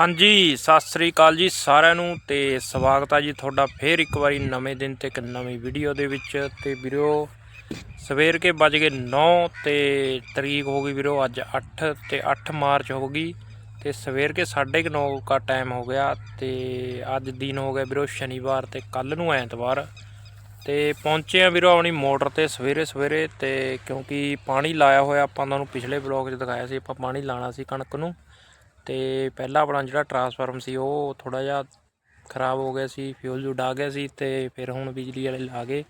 ਹਾਂਜੀ, ਸਤਿ ਸ੍ਰੀ ਅਕਾਲ ਜੀ ਸਾਰਿਆਂ ਨੂੰ ਤੇ ਸਵਾਗਤ ਆ ਜੀ ਤੁਹਾਡਾ ਫੇਰ ਇੱਕ ਵਾਰੀ ਨਵੇਂ ਦਿਨ ਤੇ ਇੱਕ ਨਵੀਂ ਵੀਡੀਓ ਦੇ ਵਿੱਚ ਤੇ ਵੀਰੋ, ਸਵੇਰ ਕੇ ਵੱਜ ਗਏ 9 ਤੇ ਤਰੀਕ ਹੋ ਗਈ ਵੀਰੋ ਅੱਜ 8 ਤੇ 8 ਮਾਰਚ ਹੋ ਗਈ ਤੇ ਸਵੇਰ ਕੇ 9:30 ਦਾ ਟਾਈਮ ਹੋ ਗਿਆ ਤੇ ਅੱਜ ਦਿਨ ਹੋ ਗਿਆ ਵੀਰੋ ਸ਼ਨੀਵਾਰ ਤੇ ਕੱਲ ਨੂੰ ਐਤਵਾਰ ਤੇ ਪਹੁੰਚੇ ਆ ਵੀਰੋ ਆਪਣੀ ਮੋਟਰ ਤੇ ਸਵੇਰੇ ਸਵੇਰੇ ਤੇ ਕਿਉਂਕਿ ਪਾਣੀ ਲਾਇਆ ਹੋਇਆ ਆਪਾਂ ਤੁਹਾਨੂੰ ਪਿਛਲੇ ਬਲੌਗ 'ਚ ਦਿਖਾਇਆ ਸੀ, ਆਪਾਂ ਪਾਣੀ ਲਾਣਾ ਸੀ ਕਣਕ ਨੂੰ। ਤੇ ਪਹਿਲਾਂ ਆਪਣਾ ਜਿਹੜਾ ਟਰਾਂਸਫਾਰਮ ਸੀ, ਉਹ ਥੋੜਾ ਜਿਹਾ ਖਰਾਬ ਹੋ ਗਿਆ ਸੀ ਫਿਊਜ਼ ਉਡਾ ਗਿਆ ਸੀ ਤੇ ਫਿਰ ਹੁਣ ਬਿਜਲੀ ਵਾਲੇ ਲਾ ਗਏ।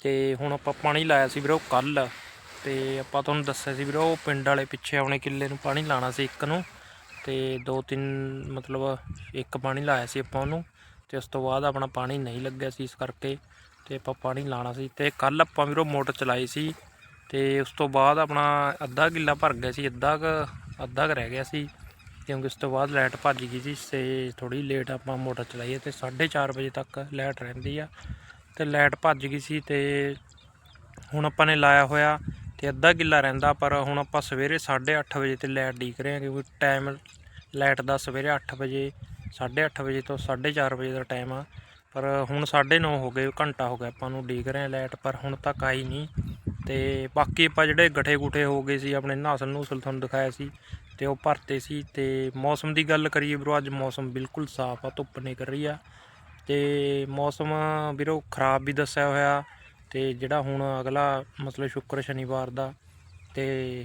ਤੇ ਹੁਣ ਆਪਾਂ ਪਾਣੀ ਲਾਇਆ ਸੀ ਵੀਰੋ ਕੱਲ ਤੇ ਆਪਾਂ ਤੁਹਾਨੂੰ ਦੱਸਿਆ ਸੀ ਵੀਰੋ ਪਿੰਡ ਵਾਲੇ ਪਿੱਛੇ ਆਪਣੇ ਕਿੱਲੇ ਨੂੰ ਪਾਣੀ ਲਾਣਾ ਸੀ ਇੱਕ ਨੂੰ ਤੇ ਦੋ ਤਿੰਨ ਮਤਲਬ ਇੱਕ ਪਾਣੀ ਲਾਇਆ ਸੀ ਆਪਾਂ ਉਹਨੂੰ ਤੇ ਉਸ ਤੋਂ ਬਾਅਦ ਆਪਣਾ ਪਾਣੀ ਨਹੀਂ ਲੱਗਿਆ ਸੀ ਇਸ ਕਰਕੇ ਤੇ ਆਪਾਂ ਪਾਣੀ ਲਾਣਾ ਸੀ। ਤੇ ਕੱਲ ਆਪਾਂ ਵੀਰੋ ਮੋਟਰ ਚਲਾਈ ਸੀ ਤੇ ਉਸ ਤੋਂ ਬਾਅਦ ਆਪਣਾ ਅੱਧਾ ਕਿੱਲਾ ਭਰ ਗਿਆ ਸੀ, ਅੱਧਾ ਕ ਅੱਧਾ ਕ ਰਹਿ ਗਿਆ ਸੀ। ਕਿਉਂਕਿ ਉਸ ਤੋਂ ਬਾਅਦ ਲਾਈਟ ਭੱਜ ਗਈ ਸੀ ਸੇ ਥੋੜੀ ਲੇਟ ਆਪਾਂ ਮੋਟਰ ਚਲਾਈ ਹੈ ਤੇ 4:30 ਵਜੇ ਤੱਕ ਲਾਈਟ ਰਹਿੰਦੀ ਆ ਤੇ ਲਾਈਟ ਭੱਜ ਗਈ ਸੀ ਤੇ ਹੁਣ ਆਪਾਂ ਨੇ ਲਾਇਆ ਹੋਇਆ ਤੇ ਅੱਧਾ ਕਿੱਲਾ ਰਹਿੰਦਾ ਪਰ ਹੁਣ ਆਪਾਂ ਸਵੇਰੇ 8:30 ਵਜੇ ਤੇ ਲਾਈਟ ਡੀਕ ਰਹੇ ਹਾਂ ਕਿਉਂਕਿ ਟਾਈਮ ਲਾਈਟ ਦਾ ਸਵੇਰੇ 8 ਵਜੇ 8:30 ਵਜੇ ਤੋਂ 4:30 ਵਜੇ ਦਾ ਟਾਈਮ ਆ। ਪਰ ਹੁਣ 9:30 ਹੋ ਗਏ, ਘੰਟਾ ਹੋ ਗਿਆ ਆਪਾਂ ਨੂੰ ਡੀਕ ਰਹੇ ਹਾਂ ਲਾਈਟ, ਪਰ ਹੁਣ ਤੱਕ ਆਈ ਨਹੀਂ। ਤੇ ਬਾਕੀ ਆਪਾਂ ਜਿਹੜੇ ਗਠੇ ਗੁਠੇ ਹੋ ਗਏ ਸੀ, ਆਪਣੇ ਨਾਸਲ ਨੂਸਲ ਤੁਹਾਨੂੰ ਦਿਖਾਇਆ ਸੀ ਤੇ ਉਹ ਭਰਤੇ ਸੀ ਤੇ ਮੌਸਮ ਦੀ ਗੱਲ ਕਰੀਏ ਵੀਰੋ, ਅੱਜ ਮੌਸਮ ਬਿਲਕੁਲ ਸਾਫ਼ ਆ, ਧੁੱਪ ਨਿਕਲ ਰਹੀ ਆ। ਤੇ ਮੌਸਮ ਵੀਰੋ ਖਰਾਬ ਵੀ ਦੱਸਿਆ ਹੋਇਆ ਤੇ ਜਿਹੜਾ ਹੁਣ ਅਗਲਾ ਮਤਲਬ ਸ਼ੁੱਕਰ ਸ਼ਨੀਵਾਰ ਦਾ ਤੇ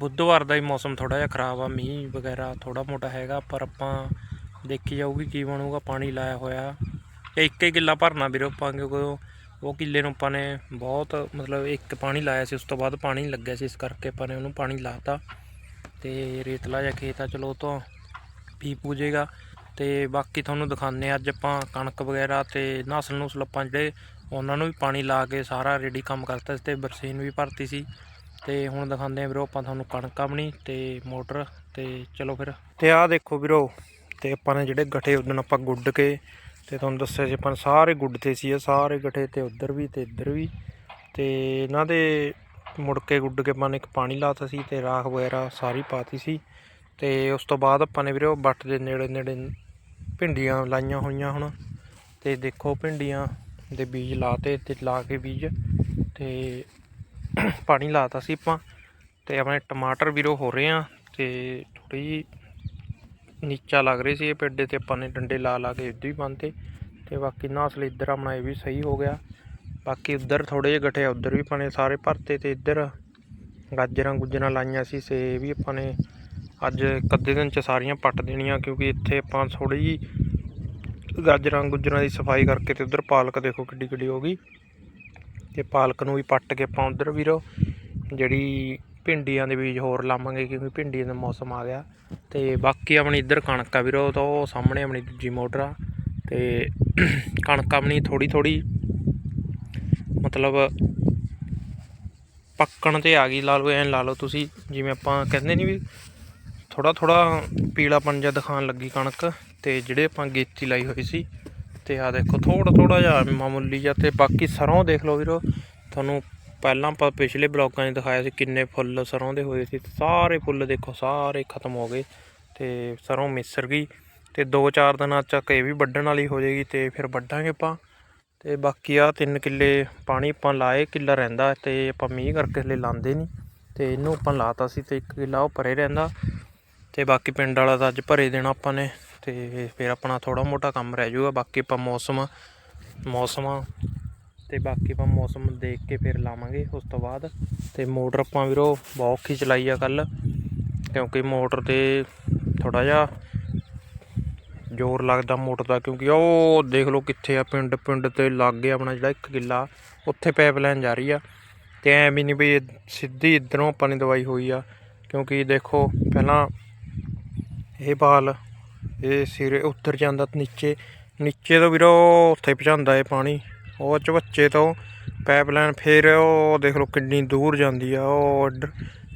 ਬੁੱਧਵਾਰ ਦਾ ਹੀ ਮੌਸਮ ਥੋੜਾ ਜਿਹਾ ਖਰਾਬ ਆ, ਮੀਂਹ ਵਗੈਰਾ ਥੋੜਾ ਮੋਟਾ ਹੈਗਾ, ਪਰ ਆਪਾਂ ਦੇਖੀ ਜਾਊਗੀ ਕੀ ਬਣੂਗਾ, ਪਾਣੀ ਲਾਇਆ ਹੋਇਆ। ਤੇ ਇੱਕ ਹੀ ਕਿੱਲਾ ਭਰਨਾ ਵੀਰੋ ਆਪਾਂ, ਕਿਉਂਕਿ ਉਹ- ਕਿੱਲੇ ਨੂੰ ਆਪਾਂ ਨੇ ਬਹੁਤ ਮਤਲਬ ਇੱਕ ਪਾਣੀ ਲਾਇਆ ਸੀ, ਉਸ ਤੋਂ ਬਾਅਦ ਪਾਣੀ ਲੱਗਿਆ ਸੀ, ਇਸ ਕਰਕੇ ਆਪਾਂ ਨੇ ਉਹਨੂੰ ਪਾਣੀ ਲਾਤਾ ਤੇ ਰੇਤਲਾ ਜਿਹਾ ਖੇਤ ਆ, ਚਲੋ ਉਹ ਤੋਂ ਪੀ ਪੂਜੇਗਾ। ਤੇ ਬਾਕੀ ਤੁਹਾਨੂੰ ਦਿਖਾਉਂਦੇ ਹਾਂ ਅੱਜ ਆਪਾਂ ਕਣਕ ਵਗੈਰਾ ਤੇ ਨਸਲ ਨੁਸਲ ਆਪਾਂ ਜਿਹੜੇ ਉਹਨਾਂ ਨੂੰ ਵੀ ਪਾਣੀ ਲਾ ਕੇ ਸਾਰਾ ਰੈਡੀ ਕੰਮ ਕਰਤਾ ਸੀ ਤੇ ਬਰਸੀਨ ਵੀ ਭਰਤੀ ਸੀ। ਤੇ ਹੁਣ ਦਿਖਾਉਂਦੇ ਆ ਵੀਰੋ, ਆਪਾਂ ਤੁਹਾਨੂੰ ਕਣਕ ਆਪਣੀ ਤੇ ਮੋਟਰ ਤੇ ਚਲੋ ਫਿਰ। ਤੇ ਆਹ ਦੇਖੋ ਵੀਰੋ, ਤੇ ਆਪਾਂ ਨੇ ਜਿਹੜੇ ਗੱਠੇ ਉਦੋਂ ਆਪਾਂ ਗੁੱਡ ਕੇ ਤੇ ਤੁਹਾਨੂੰ ਦੱਸਿਆ ਸੀ ਆਪਾਂ ਨੇ ਸਾਰੇ ਗੁੱਡਤੇ ਸੀ ਇਹ, ਸਾਰੇ ਗੱਠੇ ਤੇ ਉਧਰ ਵੀ ਤੇ ਇੱਧਰ ਵੀ। ਤੇ ਇਹਨਾਂ ਦੇ ਮੁੜ ਕੇ ਗੁੱਡ ਕੇ ਆਪਾਂ ਨੇ ਇੱਕ ਪਾਣੀ ਲਾਤਾ ਸੀ ਤੇ ਰਾਖ ਵਗੈਰਾ ਸਾਰੀ ਪਾਤੀ ਸੀ ਤੇ ਉਸ ਤੋਂ ਬਾਅਦ ਆਪਾਂ ਨੇ ਵੀਰੋ ਬੱਟ ਦੇ ਨੇੜੇ ਨੇੜੇ ਭਿੰਡੀਆਂ ਲਾਈਆਂ ਹੋਈਆਂ ਹੁਣ ਤੇ ਦੇਖੋ ਭਿੰਡੀਆਂ ਦੇ ਬੀਜ ਲਾਤੇ ਤੇ ਲਾ ਕੇ ਬੀਜ ਤੇ ਪਾਣੀ ਲਾਤਾ ਸੀ ਆਪਾਂ ਤੇ ਆਪਣੇ ਟਮਾਟਰ ਵੀਰੋ ਹੋ ਰਹੇ ਆ ਤੇ ਥੋੜੀ ਨੀਚਾ ਲੱਗ ਰਹੀ ਸੀ ਇਹ ਪੇਡੇ ਤੇ ਆਪਾਂ ਨੇ ਡੰਡੇ ਲਾ ਲਾ ਕੇ ਇੱਧਰ ਵੀ ਬੰਨਤੇ ਤੇ ਬਾਕੀ ਨਾਸਲ ਇੱਧਰ ਆਪਣਾ ਇਹ ਵੀ ਸਹੀ ਹੋ ਗਿਆ। ਬਾਕੀ ਉੱਧਰ ਥੋੜੇ ਜਿਹੇ ਗਠੇ ਉੱਧਰ ਵੀ ਪਾਣੇ ਸਾਰੇ ਭਰਤੇ ਤੇ ਇੱਧਰ ਗਾਜਰਾਂ ਗੁੱਜਰਾਂ ਲਾਈਆਂ ਸੀ ਸੇ ਵੀ ਆਪਾਂ ਨੇ ਅੱਜ ਇੱਕ ਅੱਧੇ ਦਿਨ ਚ ਸਾਰੀਆਂ ਪੱਟ ਦੇਣੀਆਂ, ਕਿਉਂਕਿ ਇੱਥੇ ਆਪਾਂ ਥੋੜੀ ਜਿਹੀ ਗਾਜਰਾਂ ਗੁੱਜਰਾਂ ਦੀ ਸਫ਼ਾਈ ਕਰਕੇ ਤੇ ਉੱਧਰ ਪਾਲਕ ਦੇਖੋ ਕਿੱਡੀ ਕਿੱਡੀ ਹੋ ਗਈ। ਤੇ ਪਾਲਕ ਨੂੰ ਵੀ ਪੱਟ ਕੇ ਆਪਾਂ ਉੱਧਰ ਵੀਰੋ ਜਿਹੜੀ ਭਿੰਡੀਆਂ ਦੇ ਬੀਜ ਹੋਰ ਲਾਵਾਂਗੇ, ਕਿਉਂਕਿ ਭਿੰਡੀਆਂ ਦਾ ਮੌਸਮ ਆ ਗਿਆ। ਤੇ ਬਾਕੀ ਆਪਣੀ ਇੱਧਰ ਕਣਕ ਆ ਵੀਰੋ, ਤਾਂ ਉਹ ਸਾਹਮਣੇ ਆਪਣੀ ਦੂਜੀ ਮੋਟਰ ਆ। ਤੇ ਕਣਕ ਆਪਣੀ ਥੋੜੀ ਥੋੜੀ ਮਤਲਬ ਪੱਕਣ ਤੇ ਆ ਗਈ ਲਾ ਲਓ, ਐਂ ਲਾ ਲਓ ਤੁਸੀਂ, ਜਿਵੇਂ ਆਪਾਂ ਕਹਿੰਦੇ ਨਹੀਂ ਵੀ ਥੋੜਾ ਥੋੜਾ ਪੀਲਾਪਣ ਜਿਹਾ ਦਿਖਾਉਣ ਲੱਗੀ ਕਣਕ ਤੇ ਜਿਹੜੇ ਆਪਾਂ ਗੇਤੀ ਲਾਈ ਹੋਈ ਸੀ ਤੇ ਆ ਦੇਖੋ ਥੋੜਾ ਥੋੜਾ ਜਿਹਾ ਮਾਮੂਲੀ ਜਿਹਾ ਤੇ ਬਾਕੀ ਸਰੋਂ ਦੇਖ ਲਓ ਵੀਰੋ, ਤੁਹਾਨੂੰ ਪਹਿਲਾਂ ਆਪਾਂ ਪਿਛਲੇ ਬਲੌਗਾਂ 'ਚ ਦਿਖਾਇਆ ਸੀ ਕਿੰਨੇ ਫੁੱਲ ਸਰੋਂ ਦੇ ਹੋਏ ਸੀ ਸਾਰੇ ਫੁੱਲ ਦੇਖੋ, ਸਾਰੇ ਖਤਮ ਹੋ ਗਏ ਤੇ ਸਰੋਂ ਮਿਸਰ ਗਈ ਤੇ 2-4 ਦਿਨਾਂ ਤੱਕ ਇਹ ਵੀ ਵੱਢਣ ਵਾਲੀ ਹੋ ਜਾਏਗੀ ਤੇ ਫਿਰ ਵੱਢਾਂਗੇ ਆਪਾਂ। ਤੇ ਬਾਕੀ ਆ ਤਿੰਨ ਕਿੱਲੇ ਪਾਣੀ ਆਪਾਂ ਲਾਏ, ਕਿੱਲਾ ਰਹਿੰਦਾ ਤੇ ਆਪਾਂ ਮੀਂਹ ਕਰਕੇ ਹਲੇ ਲਾਉਂਦੇ ਨਹੀਂ। ਤੇ ਇਹਨੂੰ ਆਪਾਂ ਲਾਤਾ ਸੀ ਤੇ ਇੱਕ ਕਿੱਲਾ ਉਹ ਭਰੇ ਰਹਿੰਦਾ। ਤੇ ਬਾਕੀ ਪਿੰਡ ਵਾਲਾ ਤਾਂ ਅੱਜ ਭਰੇ ਦੇਣਾ ਆਪਾਂ ਨੇ ਤੇ ਫਿਰ ਆਪਣਾ ਥੋੜਾ ਮੋਟਾ ਕੰਮ ਰਹਿ ਜਾਊਗਾ। ਬਾਕੀ ਆਪਾਂ ਮੌਸਮ ਮੌਸਮ ਤੇ ਬਾਕੀ ਆਪਾਂ ਮੌਸਮ ਦੇਖ ਕੇ ਫਿਰ ਲਾਵਾਂਗੇ ਉਸ ਤੋਂ ਬਾਅਦ। ਤੇ ਮੋਟਰ ਆਪਾਂ ਵੀਰੋ ਬਹੁਤ ਔਖੀ ਚਲਾਈ ਆ ਕੱਲ ਕਿਉਂਕਿ ਮੋਟਰ ਤੇ ਥੋੜਾ ਜਿਹਾ ਜ਼ੋਰ ਲੱਗਦਾ ਮੋਟਰ ਦਾ, ਕਿਉਂਕਿ ਉਹ ਦੇਖ ਲਓ ਕਿੱਥੇ ਆ, ਪਿੰਡ ਪਿੰਡ ਤੇ ਲੱਗ ਆਪਣਾ ਜਿਹੜਾ ਇੱਕ ਕਿੱਲਾ, ਉੱਥੇ ਪਾਈਪਲਾਈਨ ਜਾ ਰਹੀ ਆ। ਤੇ ਐ ਵੀ ਨਹੀਂ ਵੀ ਸਿੱਧੀ ਇਧਰੋਂ ਆਪਾਂ ਨੇ ਦਵਾਈ ਹੋਈ ਆ, ਕਿਉਂਕਿ ਦੇਖੋ ਪਹਿਲਾਂ ਇਹ ਬਾਲ, ਇਹ ਸਿਰੇ ਉੱਤਰ ਜਾਂਦਾ ਨੀਚੇ ਨੀਚੇ ਤੋਂ ਵੀਰੋ ਉੱਥੇ ਪਹੁੰਚਾਉਂਦਾ ਇਹ ਪਾਣੀ, ਉਹ ਚਵੱਚੇ ਤੋਂ ਪਾਈਪਲਾਈਨ ਫਿਰ ਉਹ ਦੇਖ ਲਓ ਕਿੰਨੀ ਦੂਰ ਜਾਂਦੀ ਆ, ਉਹ ਇੱਧਰ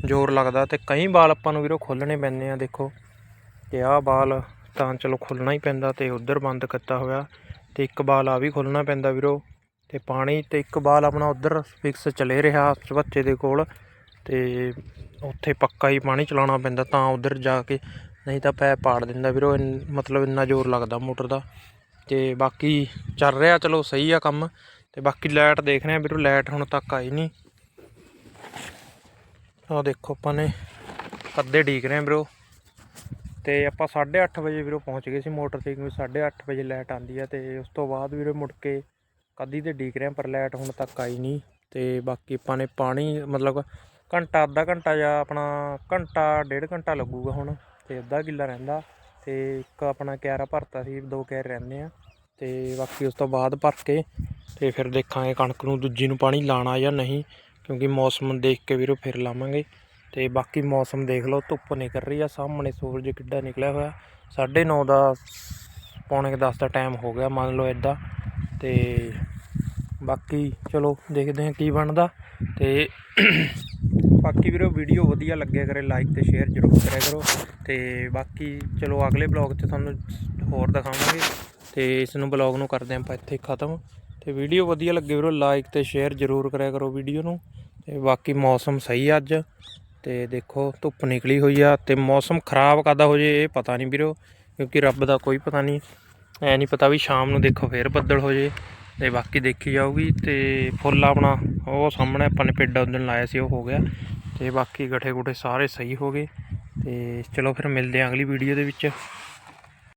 ਜ਼ੋਰ ਲੱਗਦਾ ਤੇ ਕਈ ਬਾਲ ਆਪਾਂ ਨੂੰ ਵੀਰੋ ਖੋਲਣੇ ਪੈਂਦੇ ਆ, ਦੇਖੋ। ਤੇ ਆਹ ਬਾਲ ਤਾਂ ਚਲੋ ਖੁੱਲਣਾ ਹੀ ਪੈਂਦਾ ਤੇ ਉਧਰ ਬੰਦ ਕੀਤਾ ਹੋਇਆ ਤੇ ਇੱਕ ਬਾਲ ਆ ਵੀ ਖੁੱਲਣਾ ਪੈਂਦਾ ਵੀਰੋ ਤੇ ਪਾਣੀ ਤੇ ਇੱਕ ਬਾਲ ਆਪਣਾ ਉਧਰ ਫਿਕਸ ਚਲੇ ਰਿਹਾ ਬੱਚੇ ਦੇ ਕੋਲ ਤੇ ਉੱਥੇ ਪੱਕਾ ਹੀ ਪਾਣੀ ਚਲਾਉਣਾ ਪੈਂਦਾ ਤਾਂ ਉਧਰ ਜਾ ਕੇ ਨਹੀਂ ਤਾਂ ਪੈਪ ਪਾੜ ਦਿੰਦਾ ਵੀਰੋ ਇੰਨ- ਮਤਲਬ ਇੰਨਾ ਜ਼ੋਰ ਲੱਗਦਾ ਮੋਟਰ ਦਾ ਤੇ ਬਾਕੀ ਚੱਲ ਰਿਹਾ ਚਲੋ ਸਹੀ ਆ ਕੰਮ ਤੇ ਬਾਕੀ ਲਾਈਟ ਦੇਖ ਰਹੇ ਆ ਵੀਰੋ, ਲਾਈਟ ਹੁਣ ਤੱਕ ਆਈ ਨਹੀਂ। ਆਹ ਦੇਖੋ ਆਪਾਂ ਨੇ ਕੱਦੇ ਡੀਕ ਰਹੇ ਆ ਵੀਰੋ। ਤੇ ਆਪਾਂ 8:30 ਵਜੇ ਵੀਰੋ ਪਹੁੰਚ ਗਏ ਸੀ ਮੋਟਰ ਤੇ ਕਿਉਂਕਿ 8:30 ਵਜੇ ਲਾਈਟ ਆਂਦੀ ਆ ਤੇ ਉਸ ਤੋਂ ਬਾਅਦ ਵੀਰੋ ਮੁੜ ਕੇ ਕਦੀ ਤੇ ਡੀਕ ਰਹੇ ਪਰ ਲਾਈਟ ਹੁਣ ਤੱਕ ਆਈ ਨਹੀਂ ਤੇ ਬਾਕੀ ਆਪਾਂ ਨੇ ਪਾਣੀ ਮਤਲਬ ਘੰਟਾ, ਅੱਧਾ ਘੰਟਾ ਜਾਂ ਆਪਣਾ ਘੰਟਾ, ਡੇਢ ਘੰਟਾ ਲੱਗੂਗਾ ਹੁਣ ਤੇ ਅੱਧਾ ਕਿੱਲਾ ਰਹਿੰਦਾ ਤੇ ਇੱਕ ਆਪਣਾ ਕਿਆਰਾ ਭਰਤਾ ਸੀ, ਦੋ ਕਿਆਰੇ ਰਹਿੰਦੇ ਆ ਤੇ ਬਾਕੀ ਉਸ ਤੋਂ ਬਾਅਦ ਭਰ ਕੇ ਤੇ ਫਿਰ ਦੇਖਾਂਗੇ ਕਣਕ ਨੂੰ ਦੂਜੀ ਨੂੰ ਪਾਣੀ ਲਾਣਾ ਜਾਂ ਨਹੀਂ ਕਿਉਂਕਿ ਮੌਸਮ ਦੇਖ ਕੇ ਵੀਰੋ ਫਿਰ ਲਾਵਾਂਗੇ। ਤੇ ਬਾਕੀ ਮੌਸਮ ਦੇਖ ਲਓ, ਧੁੱਪ ਨਿਕਲ ਰਹੀ ਆ, ਸਾਹਮਣੇ ਸੂਰਜ ਕਿੱਡਾ ਨਿਕਲਿਆ ਹੋਇਆ। 9:30 ਦਾ, ਪੌਣੇ 10 ਦਾ ਟਾਈਮ ਹੋ ਗਿਆ, ਮੰਨ ਲਓ ਇਦਾਂ ਤੇ ਬਾਕੀ ਚਲੋ, ਦੇਖਦੇ ਹਾਂ ਕੀ ਬਣਦਾ। ਤੇ ਬਾਕੀ ਵੀਰੋ ਵੀਡੀਓ ਵਧੀਆ ਲੱਗਿਆ ਕਰੇ ਲਾਈਕ ਤੇ ਸ਼ੇਅਰ ਜ਼ਰੂਰ ਕਰਿਆ ਕਰੋ। ਤੇ ਬਾਕੀ ਚਲੋ, ਅਗਲੇ ਬਲੌਗ 'ਚ ਤੁਹਾਨੂੰ ਹੋਰ ਦਿਖਾਵਾਂਗੇ। ਤੇ ਇਸ ਨੂੰ ਬਲੌਗ ਨੂੰ ਕਰਦੇ ਆਪਾਂ ਇੱਥੇ ਖਤਮ। ਤੇ ਵੀਡੀਓ ਵਧੀਆ ਲੱਗੇ ਵੀਰੋ ਲਾਈਕ ਤੇ ਸ਼ੇਅਰ ਜ਼ਰੂਰ ਕਰਿਆ ਕਰੋ ਵੀਡੀਓ ਨੂੰ। ਤੇ ਬਾਕੀ ਮੌਸਮ ਸਹੀ ਆ ਅੱਜ। ਤੇ ਦੇਖੋ, ਧੁੱਪ ਨਿਕਲੀ ਹੋਈ ਆ ਤੇ ਮੌਸਮ ਖਰਾਬ ਕਦਾ ਹੋ ਜੇ ਇਹ ਪਤਾ ਨਹੀਂ ਵੀਰੋ, ਕਿਉਂਕਿ ਰੱਬ ਦਾ ਕੋਈ ਪਤਾ ਨਹੀਂ। ਐ ਨਹੀਂ ਪਤਾ ਵੀ ਸ਼ਾਮ ਨੂੰ ਦੇਖੋ ਫੇਰ ਬੱਦਲ ਹੋ ਜੇ ਤੇ ਬਾਕੀ ਦੇਖੀ ਜਾਊਗੀ ਤੇ ਫੁੱਲ ਆਪਣਾ ਉਹ ਸਾਹਮਣੇ ਆਪਾਂ ਨੇ ਪੇਡਾ ਉਦੋਂ ਲਾਇਆ ਸੀ, ਉਹ ਹੋ ਗਿਆ ਤੇ ਬਾਕੀ ਗਠੇ ਗੁਠੇ ਸਾਰੇ ਸਹੀ ਹੋ ਗਏ ਤੇ ਚਲੋ ਫਿਰ ਮਿਲਦੇ ਆਂ ਅਗਲੀ ਵੀਡੀਓ ਦੇ ਵਿੱਚ।